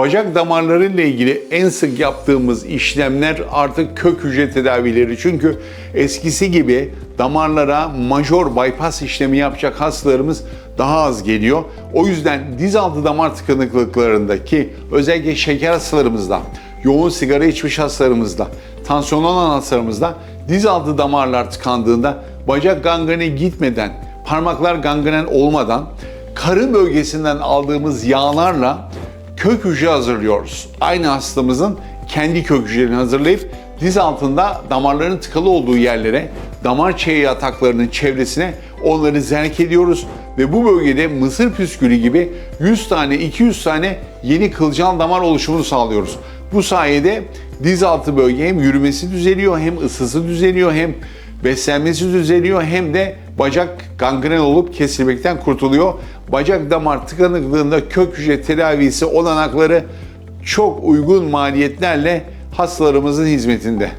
Bacak damarlarıyla ilgili en sık yaptığımız işlemler artık kök hücre tedavileri. Çünkü eskisi gibi damarlara major bypass işlemi yapacak hastalarımız daha az geliyor. O yüzden diz altı damar tıkanıklıklarındaki özellikle şeker hastalarımızda, yoğun sigara içmiş hastalarımızda, tansiyon olan hastalarımızda diz altı damarlar tıkandığında bacak gangrene gitmeden, parmaklar gangren olmadan karın bölgesinden aldığımız yağlarla kök hücre hazırlıyoruz. Aynı hastamızın kendi kök hücrelerini hazırlayıp diz altında damarların tıkalı olduğu yerlere, damar çeyi ataklarının çevresine onları zerk ediyoruz ve bu bölgede mısır püskülü gibi 100 tane 200 tane yeni kılcal damar oluşumunu sağlıyoruz. Bu sayede diz altı bölge hem yürümesi düzeliyor hem ısısı düzeliyor hem beslenmesi düzeliyor hem de bacak gangren olup kesilmekten kurtuluyor. Bacak damar tıkanıklığında kök hücre tedavisi olanakları çok uygun maliyetlerle hastalarımızın hizmetinde.